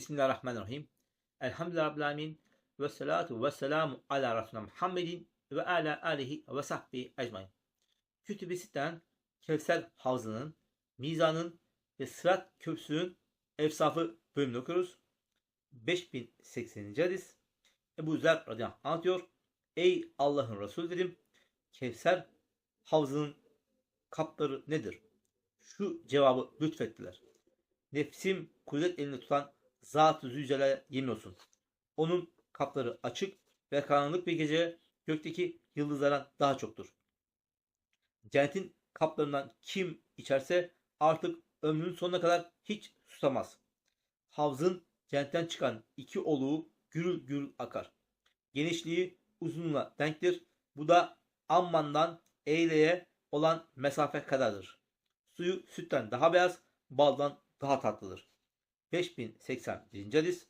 Bismillahirrahmanirrahim. Elhamdülillahi. Ve salatu ve selamu ala Resulü Muhammedin ve ala alihi ve sahbihi ecmain. Kütüb-i Sitte'den Kevser Havzı'nın, Mizan'ın ve Sırat Köprüsü'nün efsafı bölümünü okuyoruz. 5080. hadis. Ebu Zer radıyallahu anh anlatıyor. Ey Allah'ın Resulü dedim. Kevser Havzı'nın kapları nedir? Şu cevabı lütfettiler. Nefsim kudret elini tutan Zat-ı Zülcelal'e yemin olsun. Onun kapları açık ve karanlık bir gece gökteki yıldızlardan daha çoktur. Cennetin kaplarından kim içerse artık ömrünün sonuna kadar hiç susamaz. Havzın cennetten çıkan iki oluğu gürül gürül akar. Genişliği uzunluğuna denktir. Bu da Amman'dan Eyle'ye olan mesafe kadardır. Suyu sütten daha beyaz, baldan daha tatlıdır. 5081. hadis.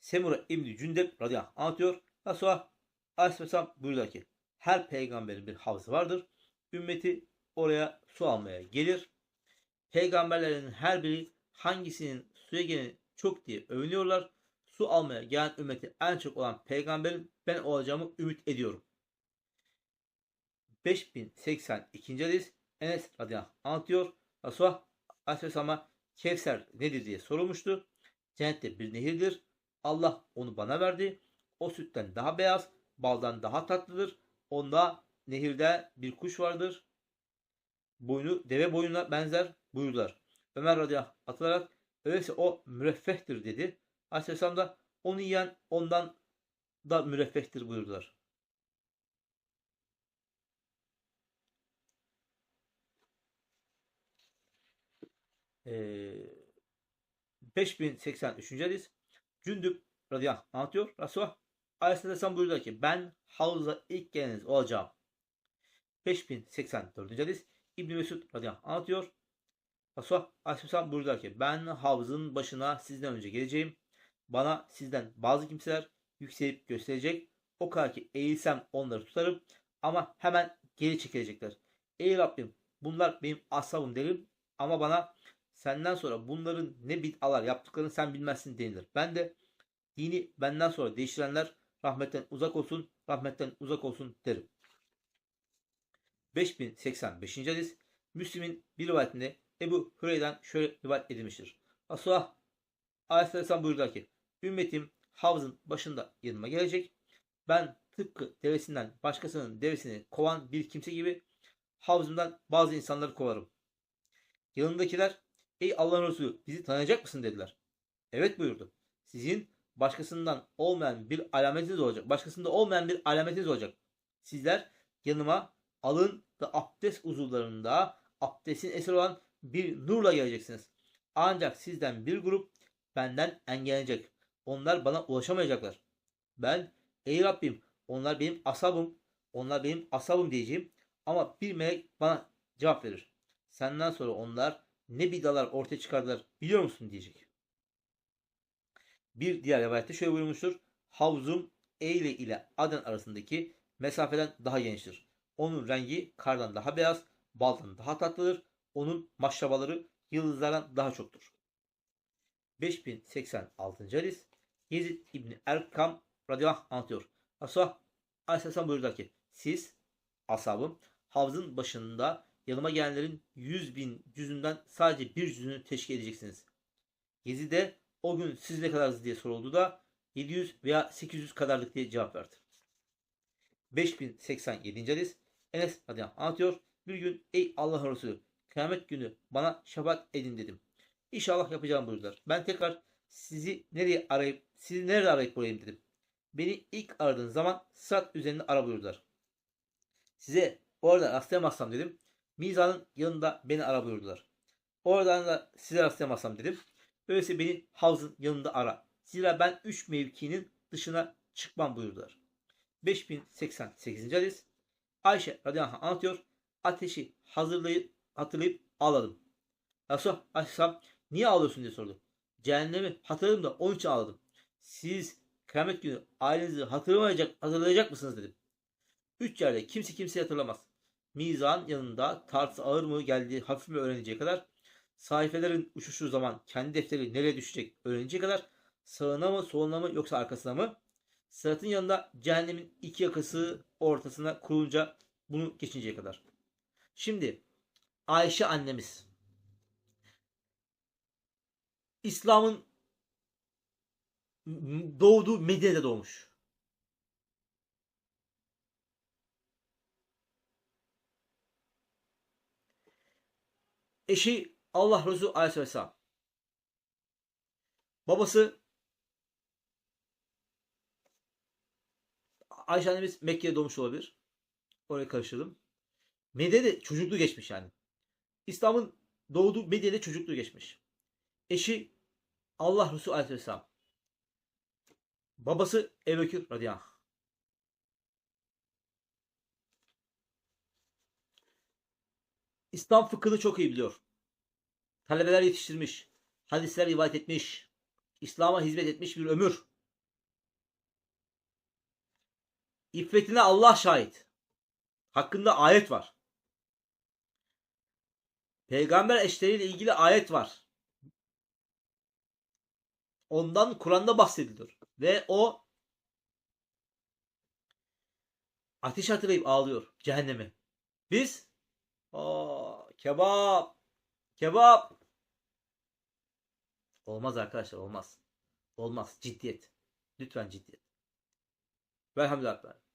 Semura İbni Cündep radıyallahu anh anlatıyor. Resulullah Aleyhisselam buyuruyor ki her peygamberin bir havzı vardır. Ümmeti oraya su almaya gelir. Peygamberlerin her biri hangisinin suya geleni çok diye övünüyorlar. Su almaya gelen ümmeti en çok olan peygamberin ben olacağımı ümit ediyorum. 5082. hadis Enes radıyallahu anh anlatıyor. Resulullah Aleyhisselam'a Kevser nedir diye sorulmuştu. Cennette bir nehirdir. Allah onu bana verdi. O sütten daha beyaz, baldan daha tatlıdır. Onda nehirde bir kuş vardır. Boynu deve boynuna benzer buyurdular. Ömer radıyallahu anh atılarak öyleyse o müreffehtir dedi. Aleyhisselam da onu yiyen ondan da müreffehtir buyurdular. Ee, 5083. hadis Cündüp radıyallahu anlatıyor. Resulullah Aleyhisselam buyurdu ki ben havza ilk geleniz olacağım. 5084. hadis İbn Mesud radıyallahu anlatıyor. Resulullah Aleyhisselam buyurdu ki ben havzın başına sizden önce geleceğim. Bana sizden bazı kimseler yükselip gösterecek. O kadar ki eğilsem onları tutarım ama hemen geri çekilecekler. Ey Rabbim bunlar benim ashabım derim ama bana senden sonra bunların ne bid'alar yaptıklarını sen bilmezsin denilir. Ben de dini benden sonra değiştirenler rahmetten uzak olsun, rahmetten uzak olsun derim. 5085. hadis Müslim'in bir rivayetinde Ebu Hüreyre'den şöyle rivayet edilmiştir. Resulullah Aleyhisselam buyurdu ki Ümmetim havzın başında yanıma gelecek. Ben tıpkı devesinden başkasının devesini kovan bir kimse gibi havzımdan bazı insanları kovarım. Yanındakiler Ey Allah'ın Resulü bizi tanıyacak mısın dediler. Evet buyurdu. Sizin başkasından olmayan bir alametiniz olacak. Başkasında olmayan bir alametiniz olacak. Sizler yanıma alın ve abdest uzuvlarında abdestin eseri olan bir nurla geleceksiniz. Ancak sizden bir grup benden engellenecek. Onlar bana ulaşamayacaklar. Ben ey Rabbim onlar benim asabım, onlar benim asabım diyeceğim. Ama bir melek bana cevap verir. Senden sonra onlar ne bidalar ortaya çıkardılar biliyor musun diyecek. Bir diğer rivayette şöyle buyurmuştur. Havzum Eyle ile Aden arasındaki mesafeden daha geniştir. Onun rengi kardan daha beyaz, baldan daha tatlıdır. Onun maşrabaları yıldızlardan daha çoktur. 5086. hadis Yezid İbni Erkam radıyallahu anh anlatıyor. Resulullah Aleyhisselam buyurdu ki siz ashabım havzın başında yanıma gelenlerin yüz bin cüzünden sadece bir cüzünü teşkil edeceksiniz. Yezid'e o gün siz ne kadarsınız diye soruldu da 700 veya 800 kadarlık diye cevap verdi. 5087. hadis Enes radıyallahu anh anlatıyor. Bir gün ey Allah'ın Resulü kıyamet günü bana şefaat edin dedim. İnşallah yapacağım buyurdular. Ben tekrar sizi nereye arayıp sizi nerede arayıp bulayım dedim. Beni ilk aradığın zaman sırat üzerinde ara buyurdular. Size orada rastlayamazsam dedim. Mizanın yanında beni ara buyurdular. Oradan da size rastlayamazsam dedim. Öyleyse beni havzın yanında ara. Zira ben üç mevkinin dışına çıkmam buyurdular. 5088. hadis Ayşe radıyallahu anh anlatıyor. Ateşi hazırlayıp hatırlayıp ağladım. Resulullah aleyhisselam niye ağlıyorsun diye sordu. Cehennemi hatırladım da onun için ağladım. Siz kıyamet günü ailenizi hatırlamayacak, hatırlayacak mısınız dedim. Üç yerde kimse kimseyi hatırlamaz. Mizan yanında tartısı ağır mı geldiği hafif mi öğreneceği kadar sayfelerin uçuştuğu zaman kendi defteri nereye düşecek öğrenecek kadar sağına mı soluna mı yoksa arkasına mı? Sıratın yanında cehennemin iki yakası ortasına kurulunca bunu geçinceye kadar. Şimdi Ayşe annemiz İslam'ın doğduğu Medine'de doğmuş. Eşi Allah Resulü Aleyhisselam. Babası Ayşe annemiz Mekke'de doğmuş olabilir. Oraya karıştırdım. Medine'de çocukluğu geçmiş yani. İslam'ın doğduğu Medine'de çocukluğu geçmiş. Eşi Allah Resulü Aleyhisselam. Babası Ebu Bekir radıyallahu İslam fıkhını çok iyi biliyor. Talebeler yetiştirmiş. Hadisler rivayet etmiş. İslam'a hizmet etmiş bir ömür. İffetine Allah şahit. Hakkında ayet var. Peygamber eşleriyle ilgili ayet var. Ondan Kur'an'da bahsediliyor. Ve o ateş hatırlayıp ağlıyor cehennemi. Biz Kebap kebap olmaz arkadaşlar olmaz. Olmaz. Ciddiyet. Lütfen ciddiyet. Velhamdülillah.